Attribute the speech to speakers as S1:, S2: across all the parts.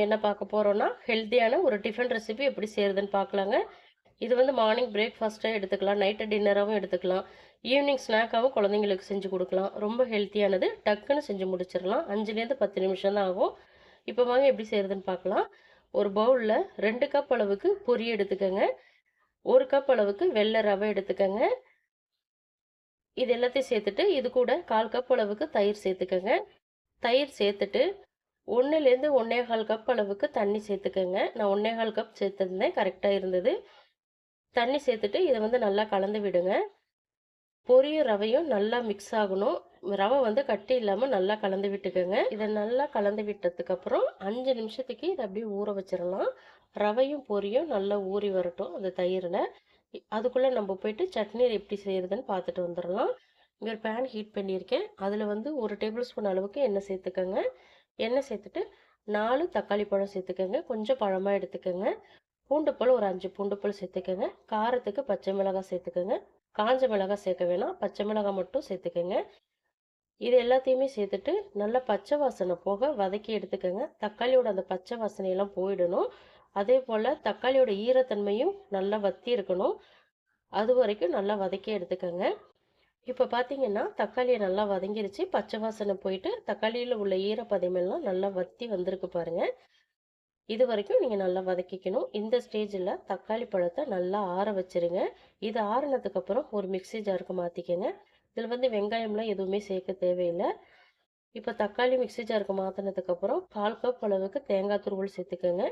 S1: நம்ம என்ன பார்க்க போகிறோம்னா ஹெல்த்தியான ஒரு டிஃபன் ரெசிபி எப்படி செய்கிறதுன்னு பார்க்கலாங்க. இது வந்து மார்னிங் பிரேக்ஃபாஸ்ட்டாக எடுத்துக்கலாம் நைட்டு டின்னராகவும் எடுத்துக்கலாம் ஈவினிங் ஸ்நாக்காகவும் குழந்தைங்களுக்கு செஞ்சு கொடுக்கலாம். ரொம்ப ஹெல்த்தியானது டக்குன்னு செஞ்சு முடிச்சிடலாம். அஞ்சுலேருந்து பத்து நிமிஷம் தான் ஆகும். இப்போ வாங்க எப்படி செய்கிறதுன்னு பார்க்கலாம். ஒரு பவுலில் ரெண்டு கப் அளவுக்கு பொரி எடுத்துக்கோங்க. ஒரு கப் அளவுக்கு வெள்ளை ரவை எடுத்துக்கோங்க. இது எல்லாத்தையும் சேர்த்துட்டு இது கூட கால் கப் அளவுக்கு தயிர் சேர்த்துக்கோங்க. தயிர் சேர்த்துட்டு ஒன்றுலேருந்து ஒன்றே கால் கப் அளவுக்கு தண்ணி சேர்த்துக்கோங்க. நான் ஒன்றே கால் கப் சேர்த்துருந்தேன் கரெக்டாக இருந்தது. தண்ணி சேர்த்துட்டு இதை வந்து நல்லா கலந்து விடுங்க. பொரியும் ரவையும் நல்லா மிக்ஸ் ஆகணும். ரவை வந்து கட்டி இல்லாமல் நல்லா கலந்து விட்டுக்கோங்க. இதை நல்லா கலந்து விட்டதுக்கப்புறம் அஞ்சு நிமிஷத்துக்கு இதை அப்படியே ஊற வச்சிடலாம். ரவையும் பொரியும் நல்லா ஊறி வரட்டும் அந்த தயிரில். அதுக்குள்ளே நம்ம போயிட்டு சட்னி எப்படி செய்கிறதுன்னு பார்த்துட்டு வந்துடலாம். இங்கே ஒரு பேன் ஹீட் பண்ணியிருக்கேன். அதில் வந்து ஒரு டேபிள் ஸ்பூன் அளவுக்கு எண்ணெய் சேர்த்துக்கோங்க. எண்ணெய் சேர்த்துட்டு நாலு தக்காளி பழம் சேர்த்துக்கோங்க. கொஞ்சம் பழமாக எடுத்துக்கோங்க. பூண்டு பல் ஒரு அஞ்சு பூண்டு பல் சேர்த்துக்கோங்க. காரத்துக்கு பச்சை மிளகாய் சேர்த்துக்கோங்க. காஞ்ச மிளகாய் சேர்க்க வேணாம். பச்சை மிளகாய் மட்டும் சேர்த்துக்கோங்க. இது எல்லாத்தையுமே சேர்த்துட்டு நல்லா பச்சை வாசனை போக வதக்கி எடுத்துக்கோங்க. தக்காளியோட அந்த பச்சை வாசனையெல்லாம் போயிடணும். அதே போல் தக்காளியோட ஈரத்தன்மையும் நல்லா வத்தி இருக்கணும். அது வரைக்கும் நல்லா வதக்கி எடுத்துக்கோங்க. இப்போ பார்த்தீங்கன்னா தக்காளியை நல்லா வதங்கிருச்சு. பச்சை வாசனை போயிட்டு தக்காளியில் உள்ள ஈரப்பதமெல்லாம் நல்லா வத்தி வந்திருக்கு பாருங்கள் இது வரைக்கும் நீங்கள் நல்லா வதக்கிக்கணும். இந்த ஸ்டேஜில் தக்காளி பழத்தை நல்லா ஆற வச்சுருங்க. இது ஆறினதுக்கப்புறம் ஒரு மிக்சி ஜாருக்கு மாற்றிக்கங்க இதில் வந்து வெங்காயம்லாம் எதுவுமே சேர்க்க தேவையில்லை. இப்போ தக்காளி மிக்சி ஜாருக்கு மாற்றினதுக்கப்புறம் கால் கப் அளவுக்கு தேங்காய் துருவல் சேர்த்துக்கோங்க.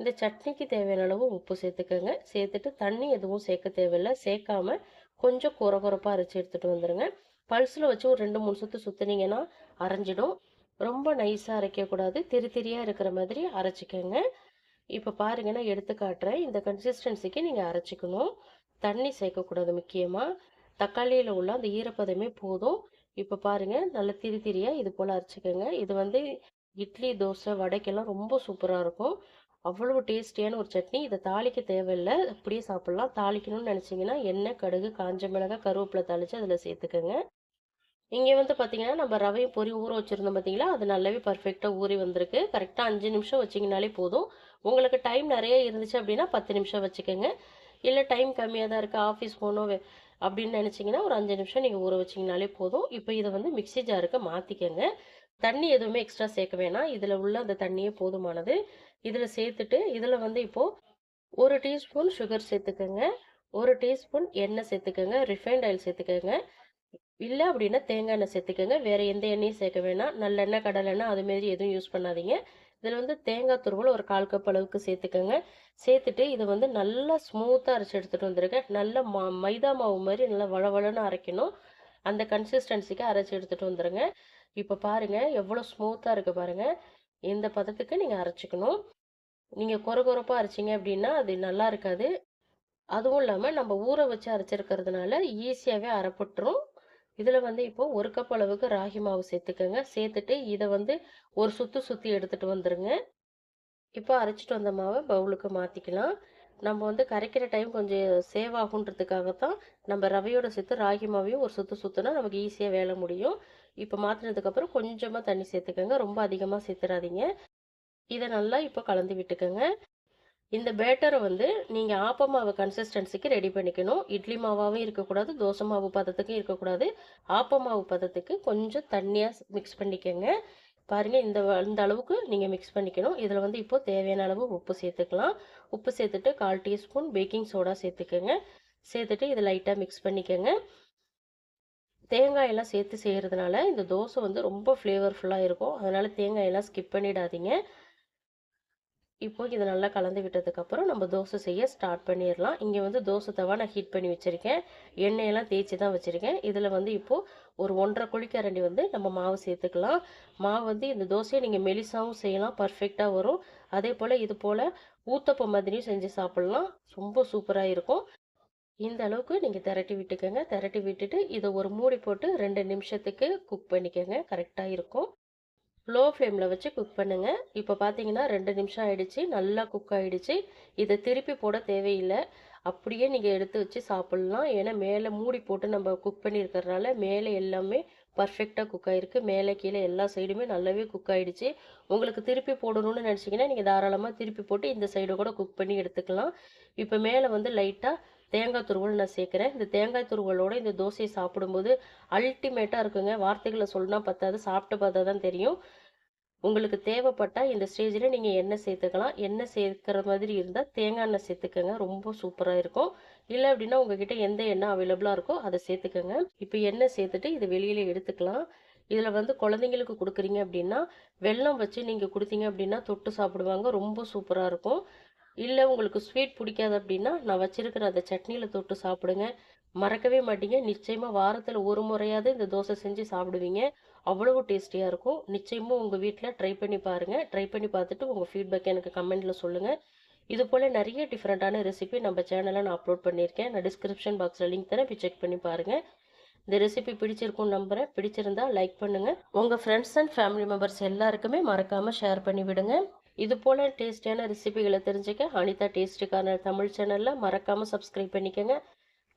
S1: இந்த சட்னிக்கு தேவையான அளவு உப்பு சேர்த்துக்கோங்க. சேர்த்துட்டு தண்ணி எதுவும் சேர்க்க தேவையில்லை. சேர்க்காம கொஞ்சம் குறகுறப்பாக அரைச்சி எடுத்துகிட்டு வந்துடுங்க பல்ஸில் வச்சு ஒரு ரெண்டு மூணு சுற்று சுற்றுனீங்கன்னா அரைஞ்சிடும். ரொம்ப நைஸாக அரைக்கக்கூடாது. திரி திரியாக இருக்கிற மாதிரி அரைச்சிக்கோங்க. இப்போ பாருங்க நான் எடுத்து காட்டுறேன். இந்த கன்சிஸ்டன்சிக்கு நீங்கள் அரைச்சிக்கணும். தண்ணி சேர்க்கக்கூடாது முக்கியமாக தக்காளியில் உள்ள அந்த ஈரப்பதமே போதும். இப்போ பாருங்கள் நல்ல திரி திரியாக இது போல் அரைச்சிக்கோங்க. இது வந்து இட்லி தோசை வடைக்கெல்லாம் ரொம்ப சூப்பராக இருக்கும். அவ்வளவு டேஸ்டியான ஒரு சட்னி. இதை தாளிக்க தேவையில்லை. அப்படியே சாப்பிட்லாம். தாளிக்கணும்னு நினச்சிங்கன்னா எண்ணெய் கடுகு காஞ்ச மிளகாய் கருவேப்பிலை தாளித்து அதில் சேர்த்துக்கோங்க. இங்கே வந்து பார்த்தீங்கன்னா நம்ம ரவையும் பொரி ஊற வச்சுருந்தோம் பார்த்தீங்களா அது நல்லாவே பர்ஃபெக்டாக ஊறி வந்திருக்கு. கரெக்டாக அஞ்சு நிமிஷம் வச்சிங்கனாலே போதும். உங்களுக்கு டைம் நிறைய இருந்துச்சு அப்படின்னா பத்து நிமிஷம் வச்சுக்கோங்க. இல்லை டைம் கம்மியாக தான் இருக்குது ஆஃபீஸ் போகணும் அப்படின்னு நினச்சிங்கன்னா ஒரு அஞ்சு நிமிஷம் நீங்கள் ஊற வச்சிங்கனாலே போதும். இப்போ இதை வந்து மிக்சி ஜாருக்கு மாற்றிக்கங்க தண்ணி எதுவுமே எக்ஸ்ட்ரா சேர்க்க வேணாம். இதில் உள்ள அந்த தண்ணியே போதுமானது. இதில் சேர்த்துட்டு இதில் வந்து இப்போது ஒரு டீஸ்பூன் சுகர் சேர்த்துக்கோங்க. ஒரு டீஸ்பூன் எண்ணெய் சேர்த்துக்கோங்க. ரிஃபைண்ட் ஆயில் சேர்த்துக்கோங்க. இல்லை அப்படின்னா தேங்காய் எண்ணெய் சேர்த்துக்கோங்க. வேறு எந்த எண்ணெயும் சேர்க்க வேணாம். நல்லெண்ணெய் கடலெண்ணெய் அதுமாரி எதுவும் யூஸ் பண்ணாதீங்க. இதில் வந்து தேங்காய் துருவல் ஒரு கால் கப் அளவுக்கு சேர்த்துக்கோங்க. சேர்த்துட்டு இதை வந்து நல்லா ஸ்மூத்தாக அரைச்சி எடுத்துகிட்டு வந்துருக்கேன். நல்ல மா மைதா மாவு மாதிரி நல்லா வளவளன்னு அரைக்கணும். அந்த கன்சிஸ்டன்சிக்கு அரைச்சி எடுத்துகிட்டு வந்துடுங்க இப்போ பாருங்கள் எவ்வளோ ஸ்மூத்தாக இருக்குது பாருங்கள் இந்த பதத்துக்கு நீங்கள் அரைச்சிக்கணும். நீங்கள் குறை குறைப்பாக அரைச்சிங்க அப்படின்னா அது நல்லா இருக்காது. அதுவும் இல்லாமல் நம்ம ஊற வச்சு அரைச்சிருக்கிறதுனால ஈஸியாகவே அரைப்பட்டுரும். இதில் வந்து இப்போ ஒரு கப் அளவுக்கு ராகி மாவு சேர்த்துக்கோங்க. சேர்த்துட்டு இதை வந்து ஒரு சுற்று சுற்றி எடுத்துகிட்டு வந்துடுங்க இப்போ அரைச்சிட்டு வந்த மாவை பவுலுக்கு மாற்றிக்கலாம் நம்ம வந்து கரைக்கிற டைம் கொஞ்சம் சேவ் ஆகுன்றதுக்காக தான் நம்ம ரவையோட சேர்த்து ராகி மாவையும் ஒரு சுற்று சுற்றுனா நமக்கு ஈஸியாக வேலை முடியும். இப்போ மாற்றினதுக்கப்புறம் கொஞ்சமாக தண்ணி சேர்த்துக்கோங்க. ரொம்ப அதிகமாக சேர்த்துறாதீங்க. இதை நல்லா இப்போ கலந்து விட்டுக்கோங்க. இந்த பேட்டரை வந்து நீங்கள் ஆப்ப மாவு கன்சிஸ்டன்சிக்கு ரெடி பண்ணிக்கணும். இட்லி மாவாகவும் இருக்கக்கூடாது தோசை மாவு பதத்துக்கும் இருக்கக்கூடாது. ஆப்ப மாவு பதத்துக்கு கொஞ்சம் தண்ணியாக மிக்ஸ் பண்ணிக்கோங்க. பாருங்கள் இந்த இந்த அளவுக்கு நீங்கள் மிக்ஸ் பண்ணிக்கணும். இதில் வந்து இப்போது தேவையான அளவு உப்பு சேர்த்துக்கலாம். உப்பு சேர்த்துட்டு கால் டீஸ்பூன் பேக்கிங் சோடா சேர்த்துக்கோங்க. சேர்த்துட்டு இதை லைட்டாக மிக்ஸ் பண்ணிக்கோங்க. தேங்காயெல்லாம் சேர்த்து செய்கிறதுனால இந்த தோசை வந்து ரொம்ப ஃப்ளேவர்ஃபுல்லாக இருக்கும். அதனால் தேங்காயெல்லாம் ஸ்கிப் பண்ணிடாதீங்க. இப்போ இதை நல்லா கலந்து விட்டதுக்கப்புறம் நம்ம தோசை செய்ய ஸ்டார்ட் பண்ணிடலாம். இங்கே வந்து தோசை தவா நான் ஹீட் பண்ணி வச்சுருக்கேன். எண்ணெயெல்லாம் தேய்ச்சி தான் வச்சுருக்கேன். இதில் வந்து இப்போது ஒரு ஒன்றரை குழிக்கரண்டி வந்து நம்ம மாவு சேர்த்துக்கலாம். மாவு வந்து இந்த தோசையை நீங்கள் மெலிசாவும் செய்யலாம். பர்ஃபெக்டாக வரும். அதே போல் இது போல் ஊத்தப்பம் மாதிரியும் செஞ்சு சாப்பிட்லாம். ரொம்ப சூப்பராக இருக்கும். இந்த அளவுக்கு நீங்கள் திரட்டி விட்டுக்கோங்க. திரட்டி விட்டுட்டு இதை ஒரு மூடி போட்டு ரெண்டு நிமிஷத்துக்கு குக் பண்ணிக்கோங்க. கரெக்டாக இருக்கும். லோ ஃப்ளேமில் வச்சு குக் பண்ணுங்கள் இப்போ பார்த்தீங்கன்னா ரெண்டு நிமிஷம் ஆகிடுச்சு நல்லா குக் ஆகிடுச்சு இதை திருப்பி போட தேவையில்லை. அப்படியே நீங்கள் எடுத்து வச்சு சாப்பிட்லாம். ஏன்னா மேலே மூடி போட்டு நம்ம குக் பண்ணியிருக்கறனால மேலே எல்லாமே பர்ஃபெக்டாக குக் ஆகிருக்கு மேலே கீழே எல்லா சைடுமே நல்லாவே குக் ஆகிடுச்சு உங்களுக்கு திருப்பி போடணும்னு நினச்சிங்கன்னா நீங்கள் தாராளமாக திருப்பி போட்டு இந்த சைடு கூட குக் பண்ணி எடுத்துக்கலாம். இப்போ மேலே வந்து லைட்டாக தேங்காய் துருவல் நான் சேர்க்குறேன். இந்த தேங்காய் துருவலோட இந்த தோசையை சாப்பிடும்போது அல்டிமேட்டாக இருக்குங்க. வார்த்தைகளை சொல்லினா பத்தாது சாப்பிட்டு பார்த்தா தான் தெரியும். உங்களுக்கு தேவைப்பட்டால் இந்த ஸ்டேஜில் நீங்கள் எண்ணெய் சேர்த்துக்கலாம். எண்ணெய் சேர்க்குற மாதிரி இருந்தால் தேங்காய் எண்ணெய் சேர்த்துக்கோங்க. ரொம்ப சூப்பராக இருக்கும். இல்லை அப்படின்னா உங்ககிட்ட எந்த எண்ணெய் அவைலபிளாக இருக்கோ அதை சேர்த்துக்கோங்க. இப்போ எண்ணெய் சேர்த்துட்டு இதை வெளியில் எடுத்துக்கலாம். இதில் வந்து குழந்தைங்களுக்கு கொடுக்குறீங்க அப்படின்னா வெல்லம் வச்சு நீங்கள் கொடுத்தீங்க அப்படின்னா தொட்டு சாப்பிடுவாங்க. ரொம்ப சூப்பராக இருக்கும். இல்லை உங்களுக்கு ஸ்வீட் பிடிக்காது அப்படின்னா நான் வச்சுருக்கிற அந்த சட்னியில் தொட்டு சாப்பிடுங்க. மறக்கவே மாட்டீங்க. நிச்சயமாக வாரத்தில் ஒரு முறையாவது இந்த தோசை செஞ்சு சாப்பிடுவீங்க. அவ்வளவு டேஸ்டியாக இருக்கும். நிச்சயமாக உங்கள் வீட்டில் ட்ரை பண்ணி பாருங்கள் ட்ரை பண்ணி பார்த்துட்டு உங்கள் ஃபீட்பேக் எனக்கு கமெண்ட்டில் சொல்லுங்கள் இது போல் நிறைய டிஃப்ரெண்ட்டான ரெசிபி நம்ம சேனலில் நான் அப்லோட் பண்ணியிருக்கேன். நான் டிஸ்கிரிப்ஷன் பாக்ஸில் லிங்க் தரேன். போய் செக் பண்ணி பாருங்கள் இந்த ரெசிபி பிடிச்சிருக்கும் நம்புகிறேன் பிடிச்சிருந்தா லைக் பண்ணுங்கள் உங்கள் ஃப்ரெண்ட்ஸ் அண்ட் ஃபேமிலி மெம்பர்ஸ் எல்லாருக்குமே மறக்காமல் ஷேர் பண்ணி விடுங்க இது போல் டேஸ்டியான ரெசிபிகளை தெரிஞ்சுக்க அனிதா டேஸ்ட்டுக்கான தமிழ் சேனலில் மறக்காமல் சப்ஸ்கிரைப் பண்ணிக்கோங்க.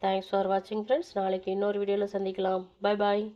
S1: தேங்க்ஸ் ஃபார் வாட்சிங் ஃப்ரெண்ட்ஸ் நாளைக்கு இன்னொரு வீடியோவில் சந்திக்கலாம். பாய் பாய்